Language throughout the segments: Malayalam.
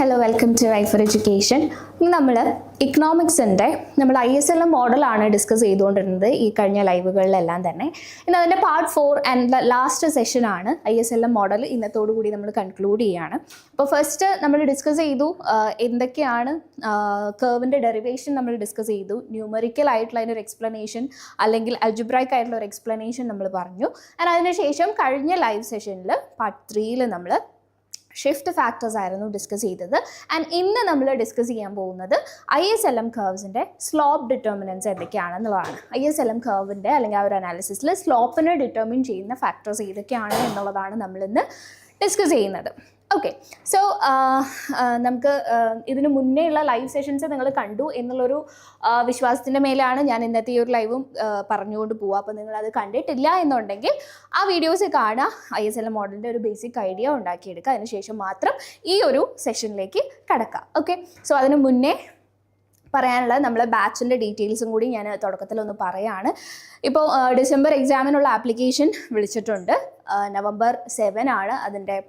Hello welcome to I four education നമ്മൾ ഇക്കണോമിക്സിന്റെ നമ്മൾ ഐ എസ് എൽ മോഡലാണ് ഡിസ്കസ് ചെയ്തുകൊണ്ടിരുന്നത് ഈ കഴിഞ്ഞ ലൈവുകളിലെല്ലാം തന്നെ. ഇന്ന് അതിന്റെ പാർട്ട് ഫോർ ആൻഡ് ലാസ്റ്റ് സെഷനാണ് ഐ എസ് എൽ മോഡൽ ഇന്നത്തോടു കൂടി നമ്മൾ കൺക്ലൂഡ് ചെയ്യുകയാണ് അപ്പോൾ ഫസ്റ്റ് നമ്മൾ ഡിസ്കസ് ചെയ്തു എന്തൊക്കെയാണ് കേവിന്റെ ഡെറിവേഷൻ നമ്മൾ ഡിസ്കസ് ചെയ്തു. ന്യൂമറിക്കൽ ആയിട്ടുള്ള അതിന്റെ ഒരു എക്സ്പ്ലനേഷൻ അല്ലെങ്കിൽ അൽജിബ്രൈക്ക് ആയിട്ടുള്ള ഒരു എക്സ്പ്ലനേഷൻ നമ്മൾ പറഞ്ഞു. ആൻഡ് അതിനുശേഷം കഴിഞ്ഞ ലൈവ് സെഷനിൽ പാർട്ട് ത്രീയിൽ നമ്മൾ ഷിഫ്റ്റ് ഫാക്ടേഴ്സ് ആയിരുന്നു ഡിസ്കസ് ചെയ്തത്. ആൻഡ് ഇന്ന് നമ്മൾ ഡിസ്കസ് ചെയ്യാൻ പോകുന്നത് ഐ എസ് എൽ എം കർവ്സിന്റെ സ്ലോപ്പ് ഡിറ്റർമിനൻസ് എന്തൊക്കെയാണെന്നുള്ളതാണ് ഐ എസ് എൽ എം കർവിന്റെ അല്ലെങ്കിൽ ആ ഒരു അനാലിസിസിൽ സ്ലോപ്പിനെ ഡിറ്റർമിൻ ചെയ്യുന്ന ഫാക്ടേഴ്സ് ഏതൊക്കെയാണ് എന്നുള്ളതാണ് നമ്മളിന്ന് ഡിസ്കസ് ചെയ്യുന്നത്. ഓക്കെ സോ നമുക്ക് ഇതിനു ഇതിന് മുന്നേ ഉള്ള ലൈവ് സെഷൻസ് നിങ്ങൾ കണ്ടു എന്നുള്ളൊരു വിശ്വാസത്തിന്റെ മേലാണ് ഞാൻ ഇന്നത്തെ ഈ ഒരു ലൈവും പറഞ്ഞുകൊണ്ട് പോവുക അപ്പോൾ നിങ്ങൾ അത് കണ്ടിട്ടില്ല എന്നുണ്ടെങ്കിൽ ആ വീഡിയോസ് കാണുക ഐ എസ് എൽ മോഡലിന്റെ ഒരു ബേസിക് ഐഡിയ ഉണ്ടാക്കിയെടുക്കുക. അതിനുശേഷം മാത്രം ഈ ഒരു സെഷനിലേക്ക് കടക്കുക ഓക്കെ സോ അതിന് മുന്നേ പറയാനുള്ളത് നമ്മളെ ബാച്ചിന്റെ ഡീറ്റെയിൽസും കൂടി ഞാൻ തുടക്കത്തിലൊന്ന് പറയാണ്. ഇപ്പോൾ ഡിസംബർ എക്സാമിനുള്ള ആപ്ലിക്കേഷൻ വിളിച്ചിട്ടുണ്ട്. നവംബർ സെവൻ ആണ് അതിന്റെ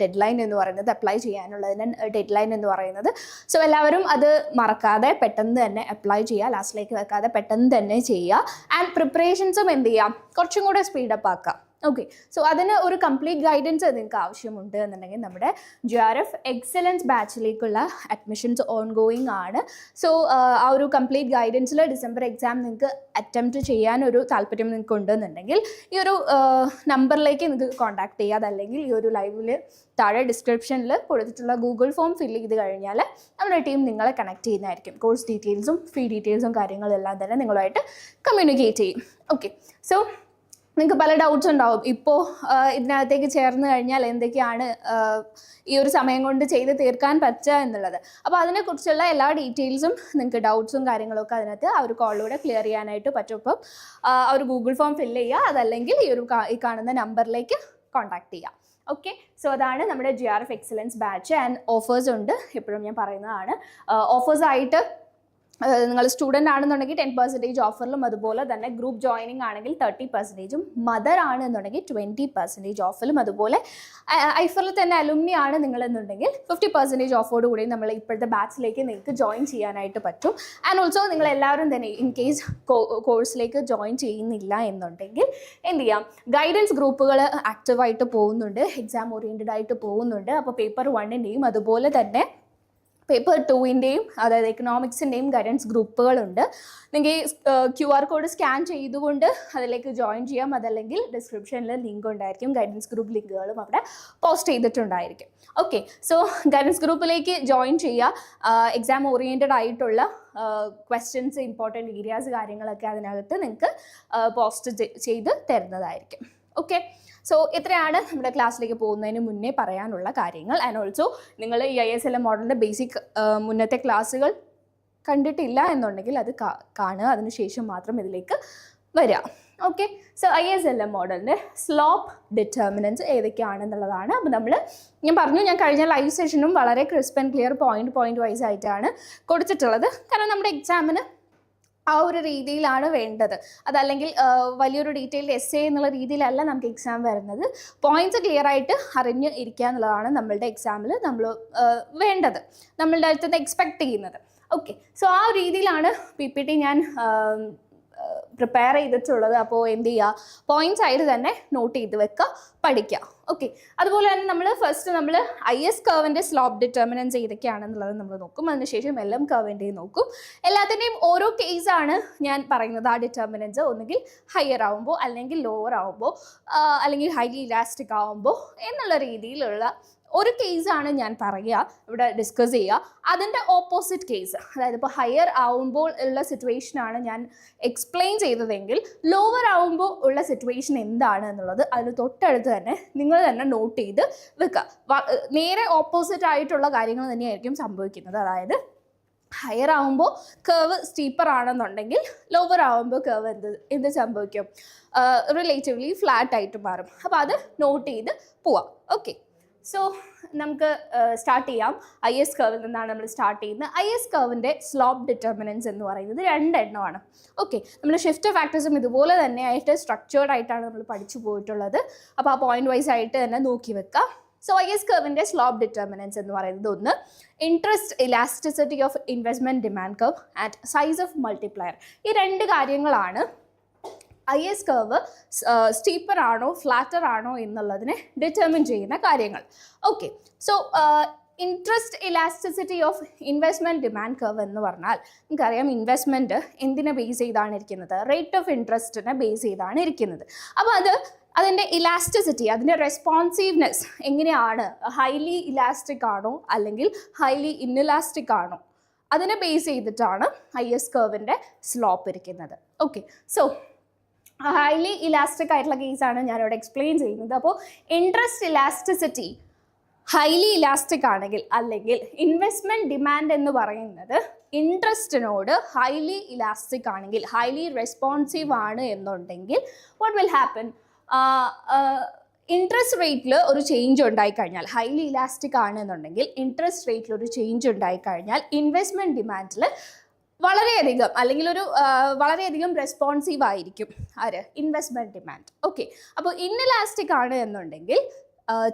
ഡെഡ് ലൈൻ എന്ന് പറയുന്നത് അപ്ലൈ ചെയ്യാനുള്ളതിന് ഡെഡ് ലൈൻ എന്ന് പറയുന്നത്. സോ എല്ലാവരും അത് മറക്കാതെ പെട്ടെന്ന് തന്നെ അപ്ലൈ ചെയ്യുക ലാസ്റ്റിലേക്ക് വെക്കാതെ പെട്ടെന്ന് തന്നെ ചെയ്യുക. ആൻഡ് പ്രിപ്പറേഷൻസും എന്ത് ചെയ്യാം? കുറച്ചും കൂടെ സ്പീഡപ്പ് ആക്കാം. ഓക്കെ സോ അതിന് ഒരു കംപ്ലീറ്റ് ഗൈഡൻസ് നിങ്ങൾക്ക് ആവശ്യമുണ്ട് എന്നുണ്ടെങ്കിൽ നമ്മുടെ ജി ആർ എഫ് എക്സലൻസ് ബാച്ചിലേക്കുള്ള അഡ്മിഷൻസ് ഓൺ ഗോയിങ് ആണ്. സോ ആ ഒരു കംപ്ലീറ്റ് ഗൈഡൻസിൽ ഡിസംബർ എക്സാം നിങ്ങൾക്ക് അറ്റംപ്റ്റ് ചെയ്യാൻ ഒരു താല്പര്യം നിങ്ങൾക്ക് ഉണ്ടെന്നുണ്ടെങ്കിൽ ഈ ഒരു നമ്പറിലേക്ക് നിങ്ങൾക്ക് കോൺടാക്ട് ചെയ്യുക അതല്ലെങ്കിൽ ഈ ഒരു ലൈവിൽ താഴെ ഡിസ്ക്രിപ്ഷനിൽ കൊടുത്തിട്ടുള്ള ഗൂഗിൾ ഫോം ഫിൽ ചെയ്ത് കഴിഞ്ഞാൽ നമ്മുടെ ടീം നിങ്ങളെ കണക്ട് ചെയ്യുന്നതായിരിക്കും. കോഴ്സ് ഡീറ്റെയിൽസും ഫീ ഡീറ്റെയിൽസും കാര്യങ്ങളെല്ലാം തന്നെ നിങ്ങളുമായിട്ട് കമ്മ്യൂണിക്കേറ്റ് ചെയ്യും. ഓക്കെ സോ നിങ്ങൾക്ക് പല ഡൗട്ട്സ് ഉണ്ടാവും. ഇപ്പോൾ ഇതിനകത്തേക്ക് ചേർന്ന് കഴിഞ്ഞാൽ എന്തൊക്കെയാണ് ഈ ഒരു സമയം കൊണ്ട് ചെയ്ത് തീർക്കാൻ പറ്റുക എന്നുള്ളത്. അപ്പോൾ അതിനെക്കുറിച്ചുള്ള എല്ലാ ഡീറ്റെയിൽസും നിങ്ങൾക്ക് ഡൗട്ട്സും കാര്യങ്ങളൊക്കെ അതിനകത്ത് ആ ഒരു കോളിലൂടെ ക്ലിയർ ചെയ്യാനായിട്ട് പറ്റും. അപ്പം ആ ഒരു ഗൂഗിൾ ഫോം ഫില്ല് ചെയ്യുക. അതല്ലെങ്കിൽ ഈ ഒരു ഈ കാണുന്ന നമ്പറിലേക്ക് കോൺടാക്ട് ചെയ്യുക. ഓക്കെ സോ അതാണ് നമ്മുടെ G R F excellence batch and offers ഉണ്ട്. എപ്പോഴും ഞാൻ പറയുന്നതാണ്. ഓഫേഴ്സ് ആയിട്ട് നിങ്ങൾ സ്റ്റുഡന്റ് ആണെന്നുണ്ടെങ്കിൽ ടെൻ പെർസെന്റേജ് ഓഫറിലും അതുപോലെ തന്നെ ഗ്രൂപ്പ് ജോയിനിങ് ആണെങ്കിൽ തേർട്ടി പെർസെന്റേജും മദർ ആണെന്നുണ്ടെങ്കിൽ ട്വന്റി പെർസെന്റേജ് ഓഫറിലും അതുപോലെ ഐഫറിൽ തന്നെ അലുമിനി ആണ് നിങ്ങളെന്നുണ്ടെങ്കിൽ ഫിഫ്റ്റി പെർസെന്റേജ് ഓഫോട് കൂടി നമ്മൾ ഇപ്പോഴത്തെ ബാച്ചിലേക്ക് നിങ്ങൾക്ക് ജോയിൻ ചെയ്യാനായിട്ട് പറ്റും. ആൻഡ് ഓൾസോ നിങ്ങൾ എല്ലാവരും തന്നെ ഇൻ കേസ് കോഴ്സിലേക്ക് ജോയിൻ ചെയ്യുന്നില്ല എന്നുണ്ടെങ്കിൽ എന്ത് ചെയ്യാം? ഗൈഡൻസ് ഗ്രൂപ്പുകൾ ആക്റ്റീവായിട്ട് പോകുന്നുണ്ട് എക്സാം ഓറിയന്റഡ് ആയിട്ട് പോകുന്നുണ്ട്. അപ്പോൾ പേപ്പർ വണ്ണിന്റെയും അതുപോലെ തന്നെ പേപ്പർ ടുവിന്റെയും അതായത് എക്കണോമിക്സിന്റെയും ഗൈഡൻസ് ഗ്രൂപ്പുകളുണ്ട്. നിങ്ങൾക്ക് ക്യു ആർ കോഡ് സ്കാൻ ചെയ്തുകൊണ്ട് അതിലേക്ക് ജോയിൻ ചെയ്യാം. അതല്ലെങ്കിൽ ഡിസ്ക്രിപ്ഷനിൽ ലിങ്ക് ഉണ്ടായിരിക്കും. ഗൈഡൻസ് ഗ്രൂപ്പ് ലിങ്കുകളും അവിടെ പോസ്റ്റ് ചെയ്തിട്ടുണ്ടായിരിക്കും. ഓക്കെ സോ ഗൈഡൻസ് ഗ്രൂപ്പിലേക്ക് ജോയിൻ ചെയ്യുക. എക്സാം ഓറിയന്റഡ് ആയിട്ടുള്ള ക്വസ്റ്റ്യൻസ് ഇമ്പോർട്ടന്റ് ഏരിയാസ് കാര്യങ്ങളൊക്കെ അതിനകത്ത് നിങ്ങൾക്ക് പോസ്റ്റ് ചെയ്ത് തരുന്നതായിരിക്കും. ഓക്കെ സോ ഇത്രയാണ് നമ്മുടെ ക്ലാസ്സിലേക്ക് പോകുന്നതിന് മുന്നേ പറയാനുള്ള കാര്യങ്ങൾ. ആൻഡ് ഓൾസോ നിങ്ങൾ ഈ ഐ എസ് എൽ എം മോഡലിന്റെ ബേസിക് മുന്നത്തെ ക്ലാസ്സുകൾ കണ്ടിട്ടില്ല എന്നുണ്ടെങ്കിൽ അത് കാണുക. അതിനുശേഷം മാത്രം ഇതിലേക്ക് വരിക okay so I S L M മോഡലിന്റെ സ്ലോപ്പ് ഡിറ്റർമിനൻസ് ഏതൊക്കെയാണെന്നുള്ളതാണ്. അപ്പോൾ നമ്മൾ ഞാൻ പറഞ്ഞു ഞാൻ കഴിഞ്ഞ ലൈവ് സെഷനും വളരെ crisp and clear point point wise ആയിട്ടാണ് കൊടുത്തിട്ടുള്ളത്. കാരണം നമ്മുടെ എക്സാമിന് ആ ഒരു രീതിയിലാണ് വേണ്ടത്. അതല്ലെങ്കിൽ വലിയൊരു ഡീറ്റെയിൽഡ് എസ് എ എന്നുള്ള രീതിയിലല്ല നമുക്ക് എക്സാം വരുന്നത്. പോയിന്റ്സ് ക്ലിയർ ആയിട്ട് അറിഞ്ഞ് ഇരിക്കുക എന്നുള്ളതാണ് നമ്മളുടെ എക്സാമിൽ നമ്മൾ വേണ്ടത്. നമ്മളുടെ അടുത്ത് എക്സ്പെക്ട് ചെയ്യുന്നത്. ഓക്കെ സോ ആ രീതിയിലാണ് പി പി ടി ഞാൻ പ്രിപ്പയർ ചെയ്തിട്ടുള്ളത്. അപ്പോൾ എന്ത് ചെയ്യുക പോയിന്റ്സ് ആയിട്ട് തന്നെ നോട്ട് ചെയ്ത് വെക്കുക പഠിക്കുക ഓക്കെ അതുപോലെ തന്നെ നമ്മൾ ഫസ്റ്റ് നമ്മൾ ഐ എസ് കർവിന്റെ സ്ലോപ്പ് ഡിറ്റർമിനൻസ് ഏതൊക്കെയാണെന്നുള്ളത് നമ്മൾ നോക്കും. അതിനുശേഷം എൽ എം കർവിന്റെയും നോക്കും. എല്ലാത്തിന്റെയും ഓരോ കേസാണ് ഞാൻ പറയുന്നത് ആ ഡിറ്റർമിനൻസ് ഒന്നുകിൽ ഹയർ ആവുമ്പോൾ അല്ലെങ്കിൽ ലോവർ ആവുമ്പോൾ അല്ലെങ്കിൽ ഹൈലി ഇലാസ്റ്റിക് ആവുമ്പോൾ എന്നുള്ള രീതിയിലുള്ള ഒരു കേസാണ് ഞാൻ പറയുക ഇവിടെ ഡിസ്കസ് ചെയ്യുക. അതിന്റെ ഓപ്പോസിറ്റ് കേസ് അതായത് ഇപ്പോൾ ഹയർ ആവുമ്പോൾ ഉള്ള സിറ്റുവേഷനാണ് ഞാൻ എക്സ്പ്ലെയിൻ ചെയ്തതെങ്കിൽ ലോവർ ആവുമ്പോൾ ഉള്ള സിറ്റുവേഷൻ എന്താണ് എന്നുള്ളത് അതിന് തൊട്ടടുത്ത് തന്നെ നിങ്ങൾ തന്നെ നോട്ട് ചെയ്ത് വെക്കുക. നേരെ ഓപ്പോസിറ്റ് ആയിട്ടുള്ള കാര്യങ്ങൾ തന്നെയായിരിക്കും സംഭവിക്കുന്നത്. അതായത് ഹയർ ആവുമ്പോൾ കേവ് സ്റ്റീപ്പർ ആണെന്നുണ്ടെങ്കിൽ ലോവർ ആവുമ്പോൾ കേവ് എന്ത് എന്ത് സംഭവിക്കും? റിലേറ്റീവ്ലി ഫ്ലാറ്റ് ആയിട്ട് മാറും. അപ്പോൾ അത് നോട്ട് ചെയ്ത് പോവാം. ഓക്കെ സോ നമുക്ക് സ്റ്റാർട്ട് ചെയ്യാം. ഐ എസ് കർവിൽ നിന്നാണ് നമ്മൾ സ്റ്റാർട്ട് ചെയ്യുന്നത്. ഐ എസ് കർവിന്റെ സ്ലോപ്പ് ഡിറ്റർമിനൻസ് എന്ന് പറയുന്നത് രണ്ടെണ്ണമാണ്. ഓക്കെ നമ്മൾ ഷിഫ്റ്റ് ഫാക്ടേഴ്സും ഇതുപോലെ തന്നെ ആയിട്ട് സ്ട്രക്ചേർഡ് ആയിട്ടാണ് നമ്മൾ പഠിച്ചു പോയിട്ടുള്ളത്. അപ്പോൾ ആ പോയിന്റ് വൈസ് ആയിട്ട് തന്നെ നോക്കി വെക്കാം. സോ ഐ എസ് കർവിന്റെ സ്ലോപ്പ് ഡിറ്റർമിനൻസ് എന്ന് പറയുന്നത് ഒന്ന് interest elasticity of investment demand curve and size of multiplier ഈ രണ്ട് കാര്യങ്ങളാണ് ഐ എസ് കർവ് സ്റ്റീപ്പർ ആണോ ഫ്ലാറ്റർ ആണോ എന്നുള്ളതിനെ ഡിറ്റർമിൻ ചെയ്യുന്ന കാര്യങ്ങൾ. Okay so interest elasticity of investment demand curve എന്ന് പറഞ്ഞാൽ നമുക്കറിയാം ഇൻവെസ്റ്റ്മെന്റ് എന്തിനെ ബേസ് ചെയ്താണ് ഇരിക്കുന്നത്? റേറ്റ് ഓഫ് ഇൻട്രസ്റ്റിനെ ബേസ് ചെയ്താണ് ഇരിക്കുന്നത്. അപ്പോൾ അത് അതിന്റെ ഇലാസ്റ്റിസിറ്റി അതിന്റെ റെസ്പോൺസീവ്നെസ് എങ്ങനെയാണ്? ഹൈലി ഇലാസ്റ്റിക് ആണോ അല്ലെങ്കിൽ ഹൈലി ഇൻഇലാസ്റ്റിക് ആണോ? അതിനെ ബേസ് ചെയ്തിട്ടാണ് ഐ എസ് കർവിന്റെ സ്ലോപ്പ് ഇരിക്കുന്നത്. ഓക്കെ സോ ഹൈലി ഇലാസ്റ്റിക് ആയിട്ടുള്ള കേസാണ് ഞാനിവിടെ എക്സ്പ്ലെയിൻ ചെയ്യുന്നത്. അപ്പോൾ ഇൻട്രസ്റ്റ് ഇലാസ്റ്റിസിറ്റി ഹൈലി ഇലാസ്റ്റിക് ആണെങ്കിൽ അല്ലെങ്കിൽ ഇൻവെസ്റ്റ്മെന്റ് ഡിമാൻഡ് എന്ന് പറയുന്നത് ഇൻട്രസ്റ്റിനോട് ഹൈലി ഇലാസ്റ്റിക് ആണെങ്കിൽ ഹൈലി റെസ്പോൺസീവ് ആണ് എന്നുണ്ടെങ്കിൽ വാട്ട് വിൽ ഹാപ്പൻ ഇൻട്രസ്റ്റ് റേറ്റിൽ ഒരു ചേഞ്ച് ഉണ്ടായിക്കഴിഞ്ഞാൽ ഹൈലി ഇലാസ്റ്റിക് ആണ് എന്നുണ്ടെങ്കിൽ ഇൻട്രസ്റ്റ് റേറ്റിൽ ഒരു ചേഞ്ച് ഉണ്ടായിക്കഴിഞ്ഞാൽ ഇൻവെസ്റ്റ്മെന്റ് ഡിമാൻഡിൽ വളരെയധികം അല്ലെങ്കിൽ ഒരു വളരെയധികം റെസ്പോൺസീവ് ആയിരിക്കും ആര്? ഇൻവെസ്റ്റ്മെന്റ് ഡിമാൻഡ് ഓക്കെ അപ്പോൾ ഇന്നലാസ്റ്റിക് ആണ് എന്നുണ്ടെങ്കിൽ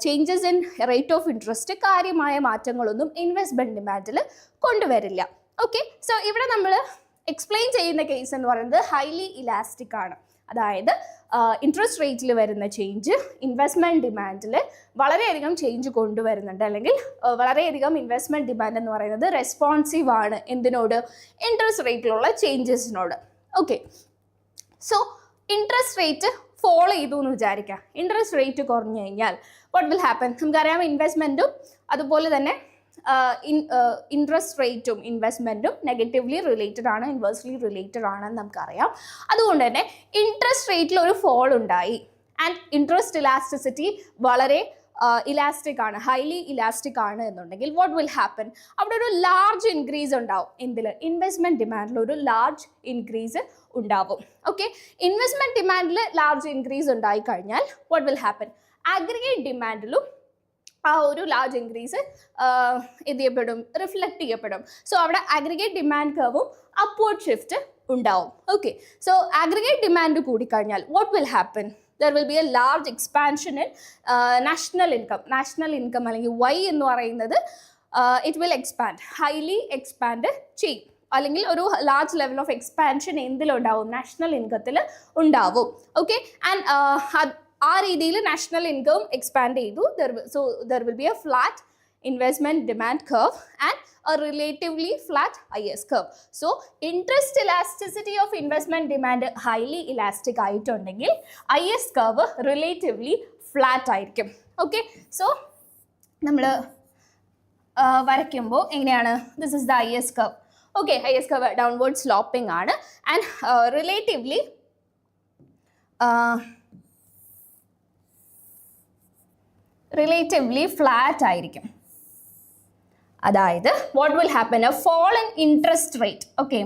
changes in rate of interest കാര്യമായ മാറ്റങ്ങളൊന്നും ഇൻവെസ്റ്റ്മെന്റ് ഡിമാൻഡിൽ കൊണ്ടുവരില്ല. ഓക്കെ സോ ഇവിടെ നമ്മൾ എക്സ്പ്ലെയിൻ ചെയ്യുന്ന കേസ് എന്ന് പറയുന്നത് ഹൈലി ഇലാസ്റ്റിക് ആണ്. അതായത് ഇൻട്രസ്റ്റ് റേറ്റിൽ വരുന്ന ചേഞ്ച് ഇൻവെസ്റ്റ്മെന്റ് ഡിമാൻഡിൽ വളരെയധികം ചേഞ്ച് കൊണ്ടുവരുന്നുണ്ട്. അല്ലെങ്കിൽ വളരെയധികം ഇൻവെസ്റ്റ്മെന്റ് ഡിമാൻഡ് എന്ന് പറയുന്നത് റെസ്പോൺസീവ് ആണ് എന്തിനോട്? ഇൻട്രസ്റ്റ് റേറ്റിലുള്ള ചേഞ്ചസിനോട് okay so interest rate follow ചെയ്തു എന്ന് വിചാരിക്കുക ഇൻട്രസ്റ്റ് റേറ്റ് കുറഞ്ഞു കഴിഞ്ഞാൽ വാട്ട് വിൽ ഹാപ്പൻ നമുക്കറിയാം ഇൻവെസ്റ്റ്മെന്റും അതുപോലെ തന്നെ ഇൻട്രസ്റ്റ് റേറ്റും ഇൻവെസ്റ്റ്മെന്റും നെഗറ്റീവ്ലി റിലേറ്റഡ് ആണ് ഇൻവേഴ്സ്ലി റിലേറ്റഡ് ആണെന്ന് നമുക്കറിയാം. അതുകൊണ്ട് തന്നെ ഇൻട്രസ്റ്റ് റേറ്റിൽ ഒരു ഫോൾ ഉണ്ടായി. ആൻഡ് ഇൻട്രസ്റ്റ് ഇലാസ്റ്റിസിറ്റി വളരെ ഇലാസ്റ്റിക് ആണ് ഹൈലി ഇലാസ്റ്റിക് ആണ് എന്നുണ്ടെങ്കിൽ വാട്ട് വിൽ ഹാപ്പൻ അവിടെ ഒരു ലാർജ് ഇൻക്രീസ് ഉണ്ടാവും. എന്തിൽ ഇൻവെസ്റ്റ്മെന്റ് ഡിമാൻഡിൽ ഒരു ലാർജ് ഇൻക്രീസ് ഉണ്ടാവും. ഓക്കെ ഇൻവെസ്റ്റ്മെന്റ് ഡിമാൻഡിൽ ലാർജ് ഇൻക്രീസ് ഉണ്ടായി കഴിഞ്ഞാൽ വാട്ട് വിൽ ഹാപ്പൻ അഗ്രിഗേറ്റ് ഡിമാൻഡിലും ആ ഒരു ലാർജ് ഇൻക്രീസ് എന്ത് ചെയ്യപ്പെടും? റിഫ്ലക്റ്റ് ചെയ്യപ്പെടും. സോ അവിടെ അഗ്രിഗേറ്റ് ഡിമാൻഡ് കർവും അപ്വേർഡ് ഷിഫ്റ്റ് ഉണ്ടാവും. ഓക്കെ സോ അഗ്രിഗേറ്റ് ഡിമാൻഡ് കൂടിക്കഴിഞ്ഞാൽ what will happen there will be a large expansion in national income national income അല്ലെങ്കിൽ വൈ എന്ന് പറയുന്നത് it will expand highly expand ചെയ്യും അല്ലെങ്കിൽ ഒരു ലാർജ് ലെവൽ ഓഫ് എക്സ്പാൻഷൻ എന്തിലുണ്ടാവും? നാഷണൽ ഇൻകത്തിൽ ഉണ്ടാവും. ഓക്കെ ആൻഡ് ആ രീതിയിൽ നാഷണൽ ഇൻകം എക്സ്പാൻഡ് ചെയ്തു. So there will be a flat investment demand curve and a relatively flat I S curve so interest elasticity of investment demand highly elastic ആയിട്ടുണ്ടെങ്കിൽ I S curve relatively flat ആയിരിക്കും. ഓക്കെ സോ നമ്മൾ വരയ്ക്കുമ്പോൾ എങ്ങനെയാണ്? This is the I S curve okay I S curve downward sloping ആണ്. ആൻഡ് റിലേറ്റീവ്ലി റിലേറ്റീവ്ലി ഫ്ലാറ്റ് ആയിരിക്കും. അതായത് what will happen a fall in interest rate okay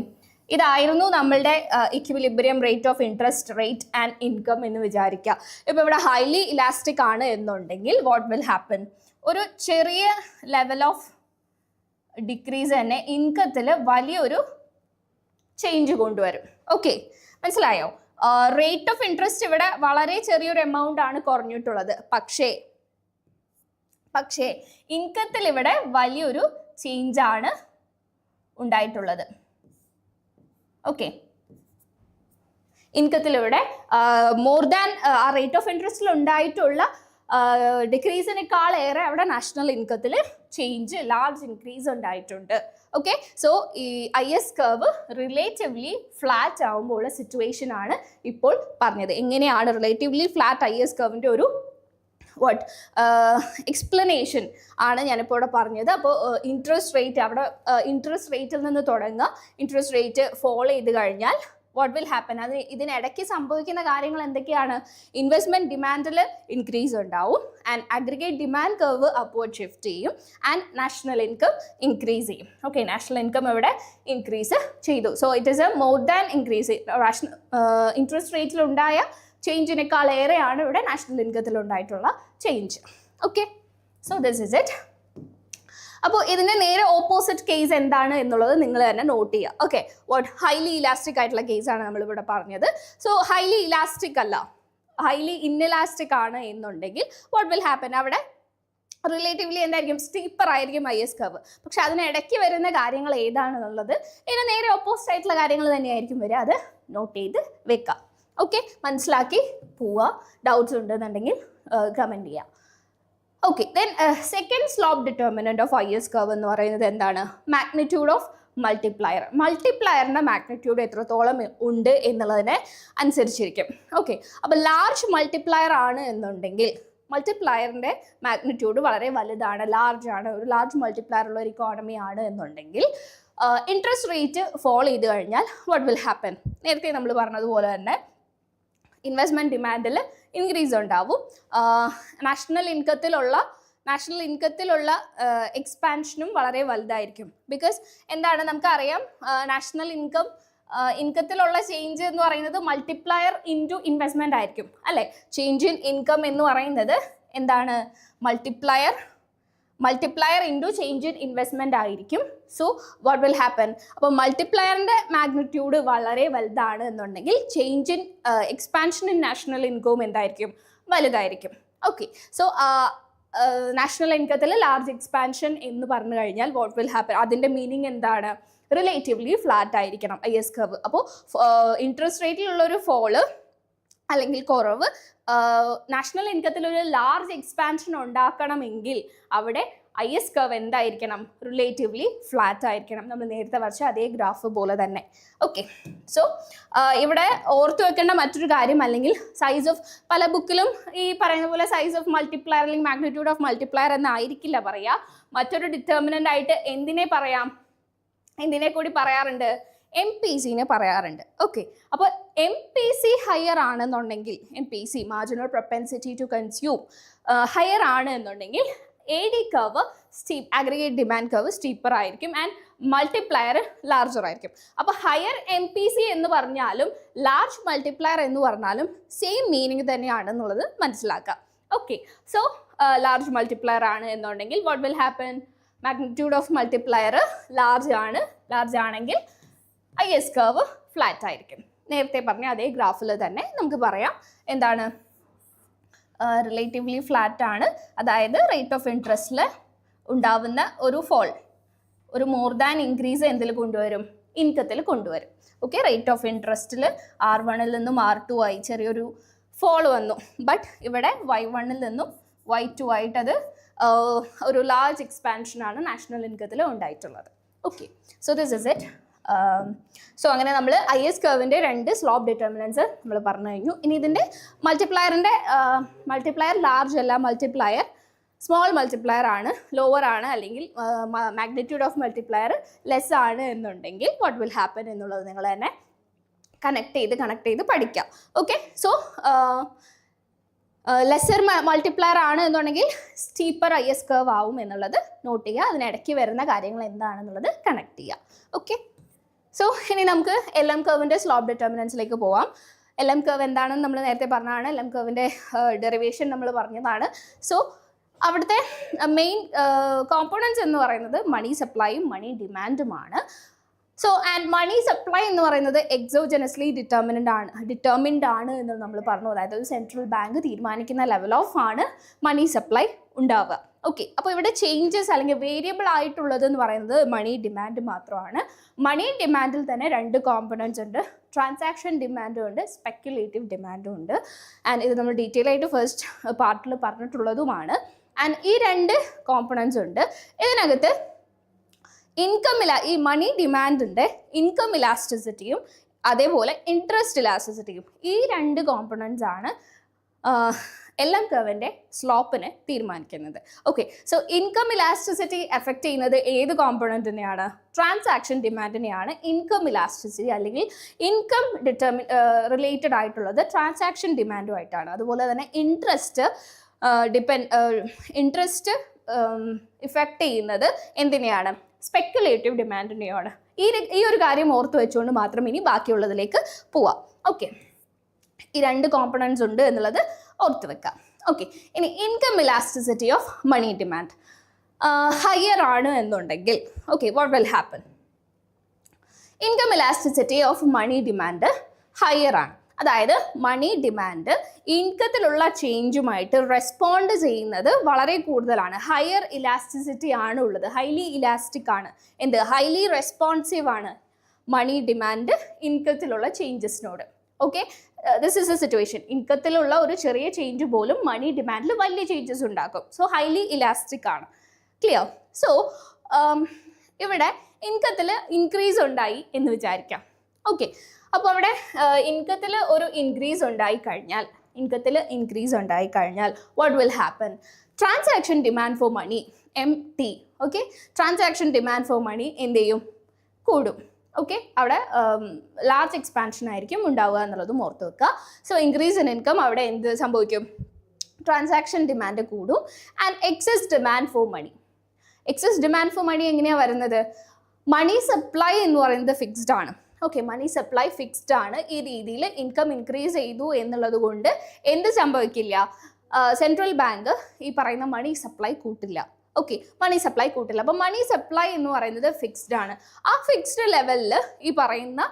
ഇതായിരുന്നു നമ്മളുടെ equilibrium rate of interest rate and income എന്ന് വിചാരിക്കുക ഇപ്പോൾ ഇവിടെ ഹൈലി ഇലാസ്റ്റിക് ആണ് എന്നുണ്ടെങ്കിൽ വാട്ട് വിൽ ഹാപ്പൻ ഒരു ചെറിയ ലെവൽ ഓഫ് ഡിക്രീസ് തന്നെ ഇൻകത്തിൽ വലിയൊരു ചേഞ്ച് കൊണ്ടുവരും. ഓക്കെ മനസ്സിലായോ? റേറ്റ് ഓഫ് ഇൻട്രസ്റ്റ് ഇവിടെ വളരെ ചെറിയൊരു എമൗണ്ട് ആണ് കുറഞ്ഞിട്ടുള്ളത്. പക്ഷേ പക്ഷേ ഇൻകത്തിൽ ഇവിടെ വലിയൊരു ചേഞ്ച് ആണ് ഉണ്ടായിട്ടുള്ളത്. ഓക്കെ ഇൻകത്തിൽ ഇവിടെ മോർ ദാൻ ആ റേറ്റ് ഓഫ് ഇൻട്രസ്റ്റിൽ ഉണ്ടായിട്ടുള്ള ഡിക്രീസിനേക്കാൾ ഏറെ അവിടെ നാഷണൽ ഇൻകത്തിൽ ചേഞ്ച് ലാർജ് ഇൻക്രീസ് ഉണ്ടായിട്ടുണ്ട്. ഓക്കെ സോ ഈ I S curve relatively flat ആകുമ്പോൾ സിറ്റുവേഷൻ ആണ് ഇപ്പോൾ പറഞ്ഞത്. എങ്ങനെയാണ് റിലേറ്റീവ്ലി ഫ്ലാറ്റ് ഐ എസ് കർവിന്റെ ഒരു വാട്ട് എക്സ്പ്ലനേഷൻ ആണ് ഞാനിപ്പോൾ ഇവിടെ പറഞ്ഞത്. അപ്പോൾ ഇൻട്രസ്റ്റ് റേറ്റ് അവിടെ ഇൻട്രസ്റ്റ് റേറ്റിൽ നിന്ന് തുടങ്ങുക. ഇൻട്രസ്റ്റ് റേറ്റ് ഫോളോ ചെയ്ത് കഴിഞ്ഞാൽ വാട്ട് വിൽ ഹാപ്പൻ അത് ഇതിനിടയ്ക്ക് സംഭവിക്കുന്ന കാര്യങ്ങൾ എന്തൊക്കെയാണ്? ഇൻവെസ്റ്റ്മെന്റ് ഡിമാൻഡിൽ ഇൻക്രീസ് ഉണ്ടാവും. And aggregate demand curve upward shift ചെയ്യും. ആൻഡ് നാഷണൽ ഇൻകം ഇൻക്രീസ് ചെയ്യും. ഓക്കെ നാഷണൽ ഇൻകം ഇവിടെ ഇൻക്രീസ് ചെയ്തു. So it is a more than increase interest റേറ്റിലുണ്ടായ ചേഞ്ചിനേക്കാൾ ഏറെയാണ് ഇവിടെ നാഷണൽ ഇൻകത്തിൽ ഉണ്ടായിട്ടുള്ള change okay so this is it അപ്പോൾ ഇതിന്റെ നേരെ ഓപ്പോസിറ്റ് കേസ് എന്താണ് എന്നുള്ളത് നിങ്ങൾ തന്നെ നോട്ട് ചെയ്യുക. ഓക്കെ വാട്ട് ഹൈലി ഇലാസ്റ്റിക് ആയിട്ടുള്ള കേസാണ് നമ്മളിവിടെ പറഞ്ഞത്. സോ ഹൈലി ഇലാസ്റ്റിക് അല്ല. ഹൈലി ഇൻഇലാസ്റ്റിക് ആണ് എന്നുണ്ടെങ്കിൽ വാട്ട് വിൽ ഹാപ്പൻ അവിടെ റിലേറ്റീവ്ലി എന്തായിരിക്കും? സ്റ്റീപ്പർ ആയിരിക്കും ഐ എസ് കർവ് പക്ഷെ അതിനിടയ്ക്ക് വരുന്ന കാര്യങ്ങൾ ഏതാണെന്നുള്ളത് ഇതിന് നേരെ ഓപ്പോസിറ്റ് ആയിട്ടുള്ള കാര്യങ്ങൾ തന്നെയായിരിക്കും വരിക. അത് നോട്ട് ചെയ്ത് വെക്കാം ഓക്കെ മനസ്സിലാക്കി പോവുക ഡൗട്ട്സ് ഉണ്ടെന്നുണ്ടെങ്കിൽ കമന്റ് ചെയ്യാം. Okay then second slope determinant of I S curve എന്ന് പറയുന്നത് എന്താണ്? മാഗ്നിറ്റ്യൂഡ് ഓഫ് മൾട്ടിപ്ലയർ മൾട്ടിപ്ലയറിന്റെ മാഗ്നിറ്റ്യൂഡ് എത്രത്തോളം ഉണ്ട് എന്നുള്ളതിനെ അനുസരിച്ചിരിക്കും. ഓക്കെ അപ്പോൾ ലാർജ് മൾട്ടിപ്ലയർ ആണ് എന്നുണ്ടെങ്കിൽ മൾട്ടിപ്ലയറിന്റെ മാഗ്നിറ്റ്യൂഡ് വളരെ വലുതാണ് ലാർജ് ആണ്. ഒരു ലാർജ് മൾട്ടിപ്ലയർ ഉള്ള ഒരു ഇക്കോണമി ആണ് എന്നുണ്ടെങ്കിൽ ഇൻട്രസ്റ്റ് റേറ്റ് ഫോൾ ചെയ്ത് കഴിഞ്ഞാൽ വാട്ട് വിൽ ഹാപ്പൻ നേരത്തെ നമ്മൾ പറഞ്ഞതുപോലെ തന്നെ ഇൻവെസ്റ്റ്മെന്റ് ഡിമാൻഡിൽ ഇൻക്രീസ് ഉണ്ടാവും. നാഷണൽ ഇൻകത്തിലുള്ള നാഷണൽ ഇൻകത്തിലുള്ള എക്സ്പാൻഷനും വളരെ വലുതായിരിക്കും. ബിക്കോസ് എന്താണ് നമുക്കറിയാം നാഷണൽ ഇൻകം ഇൻകത്തിലുള്ള ചേഞ്ച് എന്ന് പറയുന്നത് മൾട്ടിപ്ലയർ ഇന്റു ഇൻവെസ്റ്റ്മെന്റ് ആയിരിക്കും. അല്ലേ? ചേഞ്ച് ഇൻ ഇൻകം എന്ന് പറയുന്നത് എന്താണ്? Multiplier multiplier into change in investment ആയിരിക്കും. സോ വാട്ട് വിൽ ഹാപ്പൻ അപ്പോൾ മൾട്ടിപ്ലയറിന്റെ മാഗ്നിറ്റ്യൂഡ് വളരെ വലുതാണ് എന്നുണ്ടെങ്കിൽ change in expansion in national ഇൻകവും എന്തായിരിക്കും? വലുതായിരിക്കും. ഓക്കെ സോ നാഷണൽ ഇൻകത്തിൽ ലാർജ് എക്സ്പാൻഷൻ എന്ന് പറഞ്ഞു കഴിഞ്ഞാൽ വാട്ട് വിൽ ഹാപ്പൻ അതിന്റെ മീനിങ് എന്താണ്? റിലേറ്റീവ്ലി ഫ്ലാറ്റ് ആയിരിക്കണം. ഐ എസ് കർവ് അപ്പോൾ ഇൻട്രസ്റ്റ് റേറ്റിലുള്ളൊരു ഫോൾ അല്ലെങ്കിൽ കുറവ് നാഷണൽ ഇൻകത്തിൽ ഒരു ലാർജ് എക്സ്പാൻഷൻ ഉണ്ടാക്കണമെങ്കിൽ അവിടെ ഐ എസ് കർവ് എന്തായിരിക്കണം? റിലേറ്റീവ്ലി ഫ്ലാറ്റ് ആയിരിക്കണം. നമ്മൾ നേരത്തെ വരച്ച അതേ ഗ്രാഫ് പോലെ തന്നെ. ഓക്കെ സോ ഇവിടെ ഓർത്തു വെക്കേണ്ട മറ്റൊരു കാര്യം അല്ലെങ്കിൽ സൈസ് ഓഫ് പല ബുക്കിലും ഈ പറയുന്ന പോലെ സൈസ് ഓഫ് മൾട്ടിപ്ലയർ അല്ലെങ്കിൽ മാഗ്നിറ്റ്യൂഡ് ഓഫ് മൾട്ടിപ്ലയർ എന്നായിരിക്കില്ല പറയുക. മറ്റൊരു ഡിറ്റർമിനന്റ് ആയിട്ട് എന്തിനെ പറയാം? എന്തിനെ കൂടി പറയാറുണ്ട്? എം പി സിനെ പറയാറുണ്ട്. ഓക്കെ അപ്പോൾ എം പി സി ഹയർ ആണെന്നുണ്ടെങ്കിൽ M P C marginal propensity to consume higher ആണ് എന്നുണ്ടെങ്കിൽ A D curve steep aggregate demand curve steeper ആയിരിക്കും ആൻഡ് മൾട്ടിപ്ലയർ ലാർജർ ആയിരിക്കും. അപ്പോൾ ഹയർ എം പി സി എന്ന് പറഞ്ഞാലും ലാർജ് മൾട്ടിപ്ലയർ എന്ന് പറഞ്ഞാലും സെയിം മീനിങ് തന്നെയാണെന്നുള്ളത് മനസ്സിലാക്കാം ഓക്കെ സോ ലാർജ് മൾട്ടിപ്ലയർ ആണ് എന്നുണ്ടെങ്കിൽ what will happen magnitude of multiplier large ആണ്. ലാർജ് ആണെങ്കിൽ ഐ എസ് കർവ് ഫ്ലാറ്റ് ആയിരിക്കും. നേരത്തെ പറഞ്ഞ അതേ ഗ്രാഫിൽ തന്നെ നമുക്ക് പറയാം എന്താണ്? റിലേറ്റീവ്ലി ഫ്ലാറ്റ് ആണ്. അതായത് റേറ്റ് ഓഫ് ഇൻട്രസ്റ്റിൽ ഉണ്ടാവുന്ന ഒരു ഫോൾ ഒരു മോർ ദാൻ ഇൻക്രീസ് എന്തിൽ കൊണ്ടുവരും? ഇൻകത്തിൽ കൊണ്ടുവരും. ഓക്കെ റേറ്റ് ഓഫ് ഇൻട്രസ്റ്റിൽ ആർ വണ്ണിൽ നിന്നും ആർ ടു ആയി ചെറിയൊരു ഫോൾ വന്നു. ബട്ട് ഇവിടെ വൈ വണ്ണിൽ നിന്നും വൈ ടു ആയിട്ട് അത് ഒരു ലാർജ് എക്സ്പാൻഷനാണ് നാഷണൽ ഇൻകത്തിൽ ഉണ്ടായിട്ടുള്ളത്. Okay so this is it so അങ്ങനെ നമ്മൾ ഐ എസ് കർവിന്റെ രണ്ട് സ്ലോപ്പ് ഡിറ്റർമിനൻസ് നമ്മൾ പറഞ്ഞു കഴിഞ്ഞു. ഇനി ഇതിന്റെ മൾട്ടിപ്ലയറിന്റെ മൾട്ടിപ്ലയർ ലാർജ് അല്ല മൾട്ടിപ്ലയർ സ്മോൾ മൾട്ടിപ്ലയർ ആണ് ലോവർ ആണ് അല്ലെങ്കിൽ മാഗ്നിറ്റ്യൂഡ് ഓഫ് മൾട്ടിപ്ലയർ ലെസ് ആണ് എന്നുണ്ടെങ്കിൽ വാട്ട് വിൽ ഹാപ്പൻ എന്നുള്ളത് നിങ്ങൾ തന്നെ കണക്ട് ചെയ്ത് കണക്ട് ചെയ്ത് പഠിക്കാം. ഓക്കെ സോ ലെസർ മൾട്ടിപ്ലയർ ആണ് എന്നുണ്ടെങ്കിൽ സ്റ്റീപ്പർ ഐ എസ് കർവ് ആവും എന്നുള്ളത് നോട്ട് ചെയ്യുക. അതിനിടയ്ക്ക് വരുന്ന കാര്യങ്ങൾ എന്താണെന്നുള്ളത് കണക്ട് ചെയ്യുക. ഓക്കെ സോ ഇനി നമുക്ക് എൽ എം കർവിന്റെ സ്ലോപ്പ് ഡിറ്റർമിനൻസിലേക്ക് പോവാം. എൽ എം കർവ് എന്താണെന്ന് നമ്മൾ നേരത്തെ പറഞ്ഞതാണ്. എൽ എം കർവിന്റെ ഡെറിവേഷൻ നമ്മൾ പറഞ്ഞതാണ്. സോ അവിടുത്തെ മെയിൻ കോമ്പോണൻസ് എന്ന് പറയുന്നത് മണി സപ്ലൈയും മണി ഡിമാൻഡുമാണ് സോ ആൻഡ് മണി സപ്ലൈ എന്ന് പറയുന്നത് എക്സോജനസ്ലി ഡിറ്റർമിനന്റ് ആണ് ഡിറ്റർമിൻഡ് ആണ് എന്ന് നമ്മൾ പറഞ്ഞു. അതായത് ഒരു സെൻട്രൽ ബാങ്ക് തീരുമാനിക്കുന്ന ലെവൽ ഓഫ് ആണ് മണി സപ്ലൈ ഉണ്ടാവുക. ഓക്കെ അപ്പോൾ ഇവിടെ ചേഞ്ചസ് അല്ലെങ്കിൽ വേരിയബിൾ ആയിട്ടുള്ളത് എന്ന് പറയുന്നത് മണി ഡിമാൻഡ് മാത്രമാണ്. മണി ഡിമാൻഡിൽ തന്നെ രണ്ട് കോമ്പണൻസ് ഉണ്ട്. ട്രാൻസാക്ഷൻ ഡിമാൻഡും ഉണ്ട് സ്പെക്യുലേറ്റീവ് ഡിമാൻഡും ഉണ്ട്. ആൻഡ് ഇത് നമ്മൾ ഡീറ്റെയിൽ ആയിട്ട് ഫസ്റ്റ് പാർട്ടിൽ പറഞ്ഞിട്ടുള്ളതുമാണ്. ആൻഡ് ഈ രണ്ട് കോമ്പണൻസ് ഉണ്ട്. ഇതിനകത്ത് ഇൻകം ഇല ഈ മണി ഡിമാൻഡിന്റെ ഇൻകം ഇലാസ്റ്റിസിറ്റിയും അതേപോലെ ഇൻട്രസ്റ്റ് ഇലാസ്റ്റിസിറ്റിയും ഈ രണ്ട് കോമ്പണൻസ് ആണ്. എൽ എം കർവിന്റെ സ്ലോപ്പിനെ തീരുമാനിക്കുന്നത്. Okay so income elasticity affect ചെയ്യുന്നത് ഏത് കോമ്പണന്റിനെയാണ് ട്രാൻസാക്ഷൻ ഡിമാൻഡിനെയാണ് ഇൻകം ഇലാസ്റ്റിസിറ്റി അല്ലെങ്കിൽ ഇൻകം ഡിറ്റർമി റിലേറ്റഡ് ആയിട്ടുള്ളത് ട്രാൻസാക്ഷൻ ഡിമാൻഡുമായിട്ടാണ് അതുപോലെ തന്നെ ഇൻട്രസ്റ്റ് ഡിപ്പെൻഡ് ഇൻട്രസ്റ്റ് ഇഫക്റ്റ് ചെയ്യുന്നത് എന്തിനെയാണ്? സ്പെക്കുലേറ്റീവ് ഡിമാൻഡിനെയാണ് ഈ ഈ ഒരു കാര്യം ഓർത്ത് വെച്ചുകൊണ്ട് മാത്രം ഇനി ബാക്കിയുള്ളതിലേക്ക് പോവാം. ഓക്കെ ഈ രണ്ട് കോമ്പണൻസ് ഉണ്ട് എന്നുള്ളത് ഓർത്ത് വെക്കാം. ഓക്കെ ഇനി income elasticity of money demand higher ആണ് എന്നുണ്ടെങ്കിൽ okay what will happen income elasticity of money demand higher ആണ്. അതായത് മണി ഡിമാൻഡ് ഇൻകത്തിലുള്ള ചേഞ്ചുമായിട്ട് റെസ്പോണ്ട് ചെയ്യുന്നത് വളരെ കൂടുതലാണ്. ഹയർ ഇലാസ്റ്റിസിറ്റി ആണ് ഉള്ളത്. ഹൈലി ഇലാസ്റ്റിക് ആണ്. എന്ത്? ഹൈലി റെസ്പോൺസീവ് ആണ്. മണി ഡിമാൻഡ് ഇൻകത്തിലുള്ള ചേഞ്ചസിനോട് okay this is a situation ഇൻകത്തിലുള്ള ഒരു ചെറിയ ചേഞ്ച് പോലും മണി ഡിമാൻഡിൽ വലിയ ചേഞ്ചസ് ഉണ്ടാക്കും. സോ ഹൈലി ഇലാസ്റ്റിക് ആണ്. ക്ലിയർ സോ ഇവിടെ ഇൻകത്തിൽ ഇൻക്രീസ് ഉണ്ടായി എന്ന് വിചാരിക്കാം. ഓക്കെ അപ്പോൾ അവിടെ ഇൻകത്തിൽ ഒരു ഇൻക്രീസ് ഉണ്ടായി കഴിഞ്ഞാൽ ഇൻകത്തിൽ ഇൻക്രീസ് ഉണ്ടായി കഴിഞ്ഞാൽ what will happen transaction demand for money M T okay transaction demand for money എന്ത് ചെയ്യും? കൂടും. ഓക്കെ അവിടെ ലാർജ് എക്സ്പാൻഷൻ ആയിരിക്കും ഉണ്ടാവുക എന്നുള്ളതും ഓർത്ത് വെക്കുക. സോ ഇൻക്രീസ് ഇൻ ഇൻകം അവിടെ എന്ത് സംഭവിക്കും? ട്രാൻസാക്ഷൻ ഡിമാൻഡ് കൂടും and excess demand for money excess demand for money എങ്ങനെയാണ് വരുന്നത്? മണി സപ്ലൈ എന്ന് പറയുന്നത് ഫിക്സ്ഡ് ആണ്. ഓക്കെ മണി സപ്ലൈ ഫിക്സ്ഡ് ആണ്. ഈ രീതിയിൽ ഇൻകം ഇൻക്രീസ് ചെയ്തു എന്നുള്ളത് കൊണ്ട് എന്ത് സംഭവിക്കില്ല? സെൻട്രൽ ബാങ്ക് ഈ പറയുന്ന മണി സപ്ലൈ കൂട്ടില്ല. ഓക്കെ മണി സപ്ലൈ കൂട്ടില്ല. അപ്പം മണി സപ്ലൈ എന്ന് പറയുന്നത് ഫിക്സ്ഡ് ആണ്. ആ ഫിക്സ്ഡ് ലെവലിൽ ഈ പറയുന്ന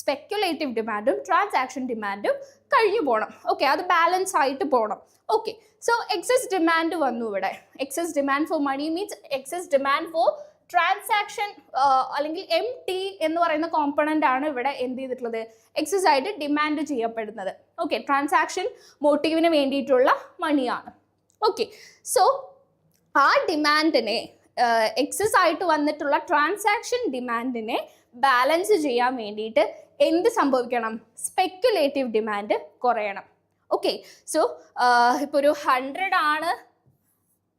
സ്പെക്യുലേറ്റീവ് ഡിമാൻഡും ട്രാൻസാക്ഷൻ ഡിമാൻഡും കഴിഞ്ഞു പോകണം ഓക്കെ അത് ബാലൻസ് ആയിട്ട് പോകണം ഓക്കെ സോ എക്സസ് ഡിമാൻഡ് വന്നു ഇവിടെ. Excess demand for money means excess demand for transaction അല്ലെങ്കിൽ എം ടി എന്ന് പറയുന്ന കോമ്പണന്റ് ആണ് ഇവിടെ എന്ത് ചെയ്തിട്ടുള്ളത്? എക്സസ് ആയിട്ട് ഡിമാൻഡ് ചെയ്യപ്പെടുന്നത്. ഓക്കെ ട്രാൻസാക്ഷൻ മോട്ടീവിന് വേണ്ടിയിട്ടുള്ള മണിയാണ് ഓക്കെ സോ ആ ഡിമാൻഡിനെ എക്സസ് ആയിട്ട് വന്നിട്ടുള്ള ട്രാൻസാക്ഷൻ ഡിമാൻഡിനെ ബാലൻസ് ചെയ്യാൻ വേണ്ടിയിട്ട് എന്ത് സംഭവിക്കണം? സ്പെക്കുലേറ്റീവ് ഡിമാൻഡ് കുറയണം. ഓക്കെ സോ ഇപ്പോൾ ഒരു ഹൺഡ്രഡ് ആണ്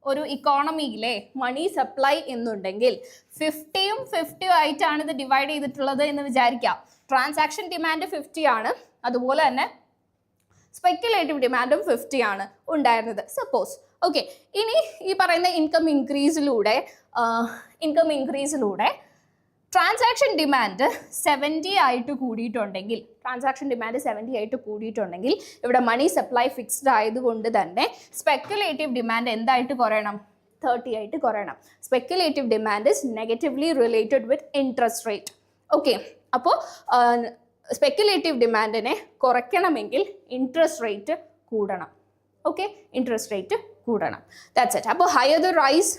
ഒരു ഇക്കോണമിയിലെ മണി സപ്ലൈ എന്നുണ്ടെങ്കിൽ ഫിഫ്റ്റിയും ഫിഫ്റ്റിയും ആയിട്ടാണ് ഇത് ഡിവൈഡ് ചെയ്തിട്ടുള്ളത് എന്ന് വിചാരിക്കാം. ട്രാൻസാക്ഷൻ ഡിമാൻഡ് ഫിഫ്റ്റി ആണ്. അതുപോലെ തന്നെ സ്പെക്കുലേറ്റീവ് ഡിമാൻഡും ഫിഫ്റ്റി ആണ് ഉണ്ടായിരുന്നത്. സപ്പോസ് ഓക്കെ ഇനി ഈ പറയുന്ന ഇൻകം ഇൻക്രീസിലൂടെ ഇൻകം ഇൻക്രീസിലൂടെ ട്രാൻസാക്ഷൻ ഡിമാൻഡ് സെവന്റി ആയിട്ട് കൂടിയിട്ടുണ്ടെങ്കിൽ ട്രാൻസാക്ഷൻ ഡിമാൻഡ് സെവന്റി ആയിട്ട് കൂടിയിട്ടുണ്ടെങ്കിൽ ഇവിടെ മണി സപ്ലൈ ഫിക്സ്ഡ് ആയതുകൊണ്ട് തന്നെ സ്പെക്കുലേറ്റീവ് ഡിമാൻഡ് എന്തായിട്ട് കുറയണം? തേർട്ടി ആയിട്ട് കുറയണം. Speculative demand is negatively related with interest rate okay അപ്പോൾ സ്പെക്കുലേറ്റീവ് ഡിമാൻഡിനെ കുറയ്ക്കണമെങ്കിൽ ഇൻട്രസ്റ്റ് റേറ്റ് കൂടണം. ഓക്കെ ഇൻട്രസ്റ്റ് റേറ്റ് കൂടണം. ദാറ്റ്സ് ഇറ്റ് അപ്പോൾ higher the rise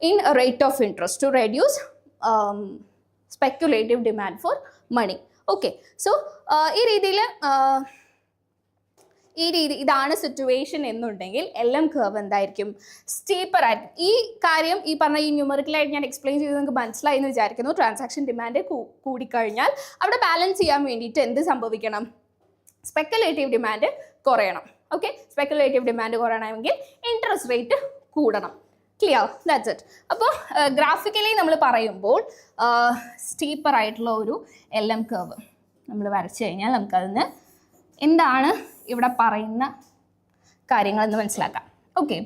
in rate of interest to reduce speculative demand for money okay so ഈ രീതിയിൽ ഈ രീതി ഇതാണ് സിറ്റുവേഷൻ എന്നുണ്ടെങ്കിൽ എൽ എം കർവ് എന്തായിരിക്കും? സ്റ്റീപ്പർ ആയിരിക്കും. ഈ കാര്യം ഈ പറഞ്ഞ ഈ ന്യൂമറിക്കലായിട്ട് ഞാൻ എക്സ്പ്ലെയിൻ ചെയ്ത് നിങ്ങൾക്ക് മനസ്സിലായി എന്ന് വിചാരിക്കുന്നു. ട്രാൻസാക്ഷൻ ഡിമാൻഡ് കൂടിക്കഴിഞ്ഞാൽ അവിടെ ബാലൻസ് ചെയ്യാൻ വേണ്ടിയിട്ട് എന്ത് സംഭവിക്കണം? സ്പെക്കുലേറ്റീവ് ഡിമാൻഡ് കുറയണം. ഓക്കെ സ്പെക്കുലേറ്റീവ് ഡിമാൻഡ് കുറയണമെങ്കിൽ ഇൻട്രസ്റ്റ് റേറ്റ് കൂടണം. ക്ലിയർ ദാറ്റ്സ് ഇറ്റ് അപ്പോൾ ഗ്രാഫിക്കലി നമ്മൾ പറയുമ്പോൾ സ്റ്റീപ്പർ ആയിട്ടുള്ള ഒരു എൽ എം കർവ് നമ്മൾ വരച്ചു കഴിഞ്ഞാൽ നമുക്കതിന് എന്താണ് ഇവിടെ പറയുന്ന കാര്യങ്ങളെന്ന് മനസ്സിലാക്കാം. Okay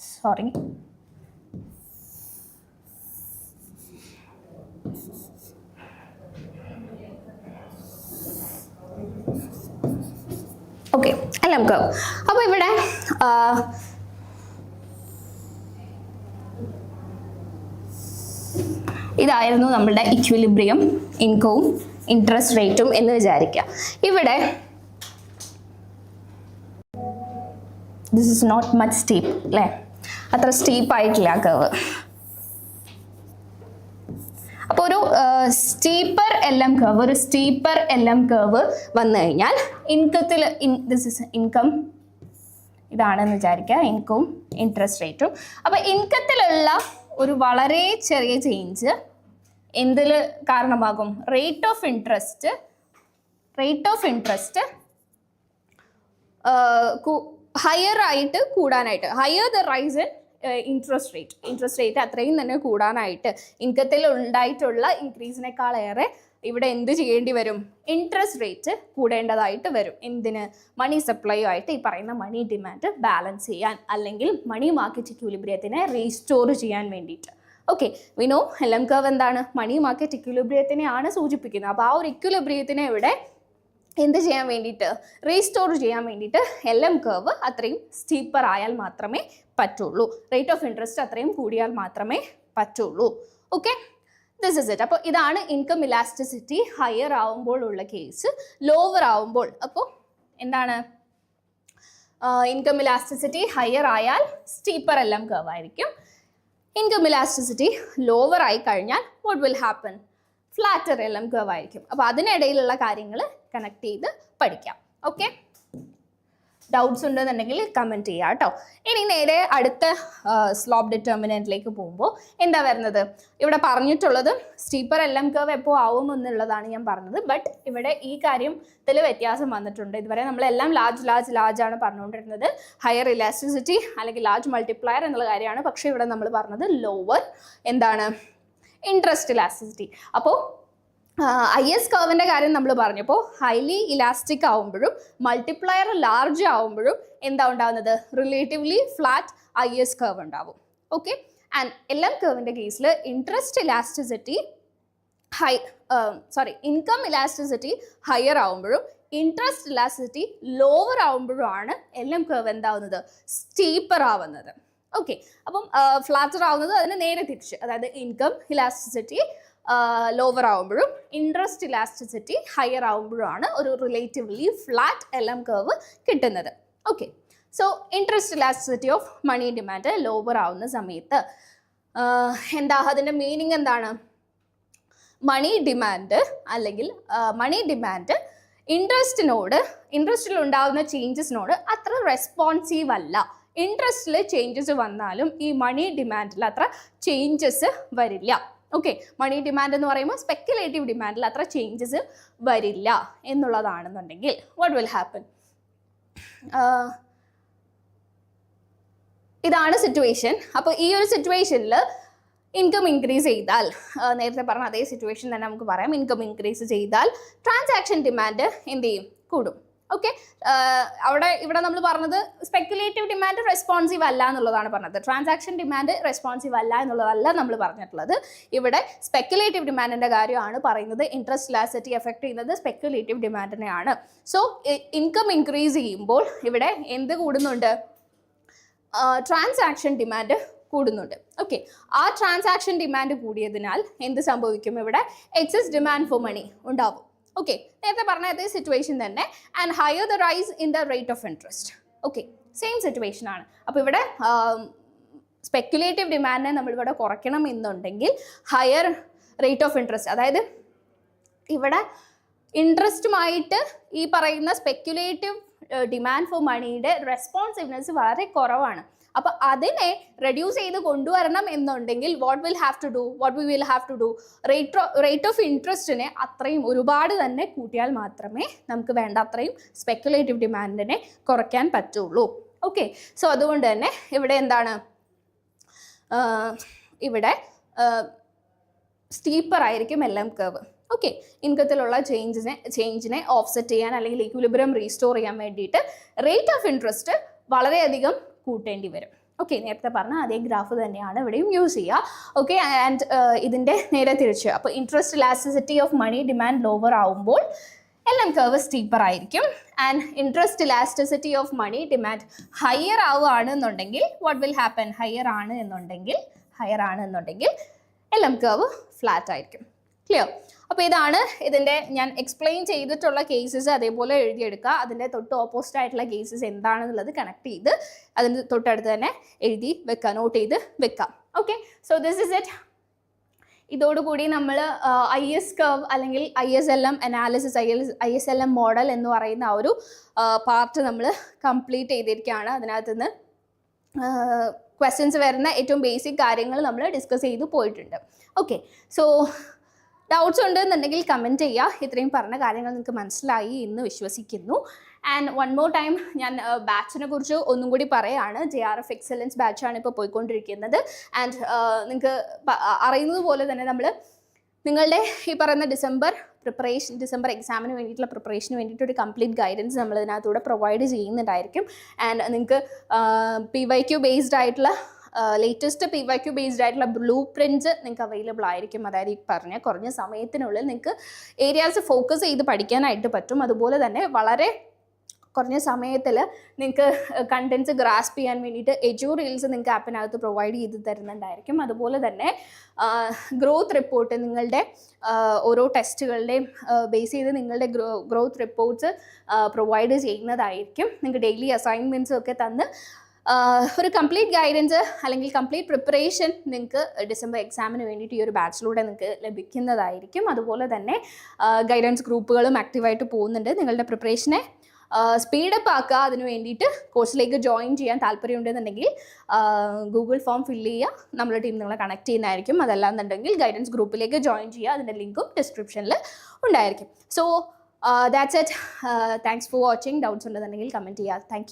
sorry okay. അല്ല നമുക്ക് അപ്പോൾ ഇവിടെ ആ, ഇതായിരുന്നു നമ്മളുടെ ഇക്വിലിബ്രിയം ഇൻകവും ഇൻട്രസ്റ്റ് റേറ്റും എന്ന് വിചാരിക്കുക ഇവിടെ this is not much steep അല്ലേ അത്ര സ്റ്റീപ്പ് ആയിട്ടില്ല curve steeper L M curve ഒരു സ്റ്റീപ്പർ എൽ എം കർവ് വന്നു കഴിഞ്ഞാൽ ഇൻകത്തിൽ ദിസ് ഇസ് ഇൻകം ഇതാണെന്ന് വിചാരിക്കുക. ഇൻകവും ഇൻട്രസ്റ്റ് റേറ്റും അപ്പോൾ ഇൻകത്തിലുള്ള ഒരു വളരെ ചെറിയ ചേഞ്ച് എന്തിൽ കാരണമാകും? Rate of interest rate of interest higher ആയിട്ട് കൂടാനായിട്ട് higher the rise in interest rate interest rate അത്രയും തന്നെ കൂടാനായിട്ട് ഇൻകത്തിൽ ഉണ്ടായിട്ടുള്ള ഇൻക്രീസിനേക്കാളേറെ ഇവിടെ എന്ത് ചെയ്യേണ്ടി വരും? ഇൻട്രസ്റ്റ് റേറ്റ് കൂടേണ്ടതായിട്ട് വരും. എന്തിന്? മണി സപ്ലൈ ആയിട്ട് ഈ പറയുന്ന മണി ഡിമാൻഡ് ബാലൻസ് ചെയ്യാൻ അല്ലെങ്കിൽ മണി മാർക്കറ്റ് ഇക്വിലിബ്രിയത്തിനെ റീസ്റ്റോർ ചെയ്യാൻ വേണ്ടിയിട്ട്. ഓക്കെ വിനോ എല്ലാം കർവ് എന്താണ്? മണി മാർക്കറ്റ് ഇക്വിലിബ്രിയത്തിനെയാണ് സൂചിപ്പിക്കുന്നത്. അപ്പോൾ ആ ഒരു ഇക്വിലിബ്രിയത്തിനെ ഇവിടെ എന്ത് ചെയ്യാൻ വേണ്ടിയിട്ട്? റീസ്റ്റോർ ചെയ്യാൻ വേണ്ടിയിട്ട് എൽ എം കർവ് അത്രയും സ്റ്റീപ്പർ ആയാൽ മാത്രമേ പറ്റുള്ളൂ. റേറ്റ് ഓഫ് ഇൻട്രസ്റ്റ് അത്രയും കൂടിയാൽ മാത്രമേ പറ്റുള്ളൂ. ഓക്കെ ദിസ് ഇസ് ഇറ്റ് അപ്പോൾ ഇതാണ് ഇൻകം ഇലാസ്റ്റിസിറ്റി ഹയർ ആവുമ്പോൾ ഉള്ള കേസ് ലോവർ ആവുമ്പോൾ. അപ്പോൾ എന്താണ്? ഇൻകം ഇലാസ്റ്റിസിറ്റി ഹയർ ആയാൽ സ്റ്റീപ്പർ എല്ലാം കർവ് ആയിരിക്കും. ഇൻകം ഇലാസ്റ്റിസിറ്റി ലോവർ ആയി കഴിഞ്ഞാൽ what will happen flatter L M curve ആയിരിക്കും. അപ്പോൾ അതിനിടയിലുള്ള കാര്യങ്ങൾ കണക്ട് ചെയ്ത് പഠിക്കാം. ഓക്കെ ഡൗട്ട്സ് ഉണ്ടെന്നുണ്ടെങ്കിൽ കമന്റ് ചെയ്യുക കേട്ടോ. ഇനി നേരെ അടുത്ത സ്ലോപ്പ് ഡിറ്റർമിനന്റിലേക്ക് പോകുമ്പോൾ എന്താ വരുന്നത്? ഇവിടെ പറഞ്ഞിട്ടുള്ളത് സ്റ്റീപ്പർ എല്ലാം കർവ് എപ്പോൾ ആവും എന്നുള്ളതാണ് ഞാൻ പറഞ്ഞത്. ബട്ട് ഇവിടെ ഈ കാര്യത്തിൽ വ്യത്യാസം വന്നിട്ടുണ്ട്. ഇതുവരെ നമ്മളെല്ലാം ലാർജ് ലാർജ് ലാർജ് ആണ് പറഞ്ഞുകൊണ്ടിരുന്നത്. ഹയർ ഇലാസ്റ്റിസിറ്റി അല്ലെങ്കിൽ ലാർജ് മൾട്ടിപ്ലയർ എന്നുള്ള കാര്യമാണ്. പക്ഷേ ഇവിടെ നമ്മൾ പറഞ്ഞത് ലോവർ എന്താണ്? ഇൻട്രസ്റ്റ് ഇലാസ്റ്റിസിറ്റി അപ്പോൾ ഐ എസ് കർവിന്റെ കാര്യം നമ്മൾ പറഞ്ഞപ്പോൾ ഹൈലി ഇലാസ്റ്റിക് ആവുമ്പോഴും മൾട്ടിപ്ലയർ ലാർജ് ആവുമ്പോഴും എന്താ ഉണ്ടാവുന്നത്? Relatively flat I S curve ഉണ്ടാവും. ഓക്കെ ആൻഡ് എൽ എം കർവിന്റെ കേസിൽ interest elasticity high sorry income elasticity higher ആവുമ്പോഴും interest elasticity lower ആവുമ്പോഴുമാണ് എൽ എം കർവ് എന്താവുന്നത്? സ്റ്റീപ്പർ ആവുന്നത്. ഓക്കെ അപ്പം ഫ്ലാറ്റർ ആവുന്നത് അതിന് നേരെ തിരിച്ച് അതായത് ഇൻകം ഇലാസ്റ്റിസിറ്റി ലോവർ ആവുമ്പോഴും ഇൻട്രസ്റ്റ് ഇലാസ്റ്റിസിറ്റി ഹയർ ആവുമ്പോഴുമാണ് ഒരു relatively flat L M curve കിട്ടുന്നത്. Okay so interest elasticity of money demand lower ആവുന്ന സമയത്ത് എന്താ അതിന്റെ മീനിങ് എന്താണ്? മണി ഡിമാൻഡ് അല്ലെങ്കിൽ മണി ഡിമാൻഡ് ഇൻട്രസ്റ്റിനോട് ഇൻട്രസ്റ്റിൽ ഉണ്ടാകുന്ന ചേഞ്ചസിനോട് അത്ര റെസ്പോൺസീവ് അല്ല. ഇൻട്രസ്റ്റിൽ ചേഞ്ചസ് വന്നാലും ഈ മണി ഡിമാൻഡിൽ അത്ര ചേഞ്ചസ് വരില്ല. ഓക്കെ മണി ഡിമാൻഡ് എന്ന് പറയുമ്പോൾ സ്പെക്കുലേറ്റീവ് ഡിമാൻഡിൽ അത്ര ചേഞ്ചസ് വരില്ല എന്നുള്ളതാണെന്നുണ്ടെങ്കിൽ വാട്ട് വിൽ ഹാപ്പൻ ഇതാണ് സിറ്റുവേഷൻ അപ്പോൾ ഈ ഒരു സിറ്റുവേഷനിൽ ഇൻകം ഇൻക്രീസ് ചെയ്താൽ നേരത്തെ പറഞ്ഞ അതേ സിറ്റുവേഷൻ തന്നെ നമുക്ക് പറയാം. ഇൻകം ഇൻക്രീസ് ചെയ്താൽ ട്രാൻസാക്ഷൻ ഡിമാൻഡ് എന്ത് ചെയ്യും? കൂടും. ഓക്കെ അവിടെ ഇവിടെ നമ്മൾ പറഞ്ഞത് സ്പെക്കുലേറ്റീവ് ഡിമാൻഡ് റെസ്പോൺസീവ് അല്ല എന്നുള്ളതാണ് പറഞ്ഞത്. ട്രാൻസാക്ഷൻ ഡിമാൻഡ് റെസ്പോൺസീവ് അല്ല എന്നുള്ളതല്ല നമ്മൾ പറഞ്ഞിട്ടുള്ളത്. ഇവിടെ സ്പെക്കുലേറ്റീവ് ഡിമാൻഡിന്റെ കാര്യമാണ് പറയുന്നത്. ഇൻട്രസ്റ്റ് ലാസിറ്റി എഫക്ട് ചെയ്യുന്നത് സ്പെക്കുലേറ്റീവ് ഡിമാൻഡിനെയാണ് സോ ഇൻകം ഇൻക്രീസ് ചെയ്യുമ്പോൾ ഇവിടെ എന്ത് കൂടുന്നുണ്ട്? ട്രാൻസാക്ഷൻ ഡിമാൻഡ് കൂടുന്നുണ്ട്. ഓക്കെ ആ ട്രാൻസാക്ഷൻ ഡിമാൻഡ് കൂടിയതിനാൽ എന്ത് സംഭവിക്കും? ഇവിടെ എക്സസ് ഡിമാൻഡ് ഫോർ മണി ഉണ്ടാവും. ഓക്കെ നേരത്തെ പറഞ്ഞ അതേ സിറ്റുവേഷൻ തന്നെ. And higher the rise in the rate of interest okay same situation ആണ്. അപ്പോൾ ഇവിടെ സ്പെക്കുലേറ്റീവ് ഡിമാൻഡിനെ നമ്മളിവിടെ കുറയ്ക്കണം എന്നുണ്ടെങ്കിൽ ഹയർ റേറ്റ് ഓഫ് ഇൻട്രസ്റ്റ് അതായത് ഇവിടെ ഇൻട്രസ്റ്റുമായിട്ട് ഈ പറയുന്ന സ്പെക്കുലേറ്റീവ് ഡിമാൻഡ് ഫോർ മണിയുടെ റെസ്പോൺസിവ്നെസ് വളരെ കുറവാണ്. അപ്പൊ അതിനെ റെഡ്യൂസ് ചെയ്ത് കൊണ്ടുവരണം എന്നുണ്ടെങ്കിൽ what will have to do what we will have to do rate rate of ഇൻട്രസ്റ്റിനെ അത്രയും ഒരുപാട് തന്നെ കൂട്ടിയാൽ മാത്രമേ നമുക്ക് വേണ്ട അത്രയും സ്പെക്കുലേറ്റീവ് ഡിമാൻഡിനെ കുറയ്ക്കാൻ പറ്റുള്ളൂ. ഓക്കെ സോ അതുകൊണ്ട് തന്നെ ഇവിടെ എന്താണ്? ഇവിടെ സ്റ്റീപ്പർ ആയിരിക്കും എല്ലാം കർവ് ഓക്കെ. ഇൻകത്തിലുള്ള ചേഞ്ചിനെ ചേഞ്ചിനെ ഓഫ്സെറ്റ് ചെയ്യാൻ അല്ലെങ്കിൽ ഇക്വിലിബ്രം റീസ്റ്റോർ ചെയ്യാൻ വേണ്ടിയിട്ട് റേറ്റ് ഓഫ് ഇൻട്രസ്റ്റ് വളരെയധികം കൂട്ടേണ്ടി വരും. ഓക്കെ നേരത്തെ പറഞ്ഞ അതേ ഗ്രാഫ് തന്നെയാണ് ഇവിടെയും യൂസ് ചെയ്യുക. ഓക്കെ ആൻഡ് ഇതിന്റെ നേരെ തിരിച്ച്. അപ്പോൾ interest elasticity of money demand lower ആവുമ്പോൾ എൽ എം കർവ് സ്റ്റീപ്പർ ആയിരിക്കും. And interest elasticity of money demand higher ആവുകയാണ് എന്നുണ്ടെങ്കിൽ വാട്ട് വിൽ ഹാപ്പൻ ഹയർ ആണ് എന്നുണ്ടെങ്കിൽ ഹയർ ആണ് എന്നുണ്ടെങ്കിൽ എൽ എം കർവ് ഫ്ലാറ്റ് ആയിരിക്കും. ക്ലിയർ അപ്പോൾ ഇതാണ് ഇതിന്റെ ഞാൻ എക്സ്പ്ലെയിൻ ചെയ്തിട്ടുള്ള കേസസ് അതേപോലെ എഴുതിയെടുക്കുക. അതിന്റെ തൊട്ട് ഓപ്പോസിറ്റ് ആയിട്ടുള്ള കേസസ് എന്താണെന്നുള്ളത് കണക്ട് ചെയ്ത് അതിന് തൊട്ടടുത്ത് തന്നെ എഴുതി വെക്കുക നോട്ട് ചെയ്ത് വെക്കാം okay so this is it ഇതോടുകൂടി നമ്മൾ ഐ എസ് കർവ് അല്ലെങ്കിൽ I S L M analysis I S I S L M model എന്ന് പറയുന്ന ആ ഒരു പാർട്ട് നമ്മൾ കംപ്ലീറ്റ് ചെയ്തിരിക്കുകയാണ്. അതിനകത്ത് നിന്ന് ക്വസ്റ്റ്യൻസ് വരുന്ന ഏറ്റവും ബേസിക് കാര്യങ്ങൾ നമ്മൾ ഡിസ്കസ് ചെയ്ത് പോയിട്ടുണ്ട്. ഓക്കെ സോ ഡൗട്ട്സ് ഉണ്ട് എന്നുണ്ടെങ്കിൽ കമന്റ് ചെയ്യുക. ഇത്രയും പറഞ്ഞ കാര്യങ്ങൾ നിങ്ങൾക്ക് മനസ്സിലായി എന്ന് വിശ്വസിക്കുന്നു. ആൻഡ് വൺ മോർ ടൈം ഞാൻ ബാച്ചിനെ കുറിച്ച് ഒന്നും കൂടി പറയുകയാണ് ജെ ആർ എഫ് എക്സലൻസ് ബാച്ചാണ് ഇപ്പോൾ പോയിക്കൊണ്ടിരിക്കുന്നത്. ആൻഡ് നിങ്ങൾക്ക് അറിയുന്നത് പോലെ തന്നെ നമ്മൾ നിങ്ങളുടെ ഈ പറയുന്ന ഡിസംബർ പ്രിപ്പറേഷൻ ഡിസംബർ എക്സാമിന് വേണ്ടിയിട്ടുള്ള പ്രിപ്പറേഷന് വേണ്ടിയിട്ട് ഒരു കംപ്ലീറ്റ് ഗൈഡൻസ് നമ്മൾ ഇതിനകത്തൂടെ പ്രൊവൈഡ് ചെയ്യുന്നുണ്ടായിരിക്കും. ആൻഡ് നിങ്ങൾക്ക് പി വൈ ക്യു ബേസ്ഡ് ആയിട്ടുള്ള latest P Y Q based ആയിട്ടുള്ള ബ്ലൂ പ്രിന്റ് നിങ്ങൾക്ക് അവൈലബിൾ ആയിരിക്കും. അതായത് ഈ പറഞ്ഞ കുറഞ്ഞ സമയത്തിനുള്ളിൽ നിങ്ങൾക്ക് ഏരിയാസ് ഫോക്കസ് ചെയ്ത് പഠിക്കാനായിട്ട് പറ്റും. അതുപോലെ തന്നെ വളരെ കുറഞ്ഞ സമയത്തിൽ നിങ്ങൾക്ക് കണ്ടൻസ് ഗ്രാസ്പ് ചെയ്യാൻ വേണ്ടിയിട്ട് എജു റീൽസ് നിങ്ങൾക്ക് ആപ്പിനകത്ത് പ്രൊവൈഡ് ചെയ്ത് തരുന്നുണ്ടായിരിക്കും. അതുപോലെ തന്നെ ഗ്രോത്ത് റിപ്പോർട്ട് നിങ്ങളുടെ ഓരോ ടെസ്റ്റുകളുടെയും ബേസ് ചെയ്ത് നിങ്ങളുടെ ഗ്രോ ഗ്രോത്ത് റിപ്പോർട്ട്സ് പ്രൊവൈഡ് ചെയ്യുന്നതായിരിക്കും. നിങ്ങൾക്ക് ഡെയിലി അസൈൻമെന്റ്സും ഒക്കെ തന്ന് ഒരു കംപ്ലീറ്റ് ഗൈഡൻസ് അല്ലെങ്കിൽ കംപ്ലീറ്റ് പ്രിപ്പറേഷൻ നിങ്ങൾക്ക് ഡിസംബർ എക്സാമിന് വേണ്ടിയിട്ട് ഈ ഒരു ബാച്ചിലൂടെ നിങ്ങൾക്ക് ലഭിക്കുന്നതായിരിക്കും. അതുപോലെ തന്നെ ഗൈഡൻസ് ഗ്രൂപ്പുകളും ആക്റ്റീവായിട്ട് പോകുന്നുണ്ട്. നിങ്ങളുടെ പ്രിപ്പറേഷനെ സ്പീഡപ്പ് ആക്കുക. അതിന് വേണ്ടിയിട്ട് കോഴ്സിലേക്ക് ജോയിൻ ചെയ്യാൻ താല്പര്യമുണ്ടെന്നുണ്ടെങ്കിൽ ഗൂഗിൾ ഫോം ഫില്ല് ചെയ്യുക. നമ്മുടെ ടീം നിങ്ങളെ കണക്ട് ചെയ്യുന്നതായിരിക്കും. അതല്ലാന്നുണ്ടെങ്കിൽ ഗൈഡൻസ് ഗ്രൂപ്പിലേക്ക് ജോയിൻ ചെയ്യുക. അതിന്റെ ലിങ്കും ഡിസ്ക്രിപ്ഷനിൽ ഉണ്ടായിരിക്കും. So that's it thanks for watching doubts ഉണ്ടെന്നുണ്ടെങ്കിൽ കമന്റ് ചെയ്യുക. താങ്ക്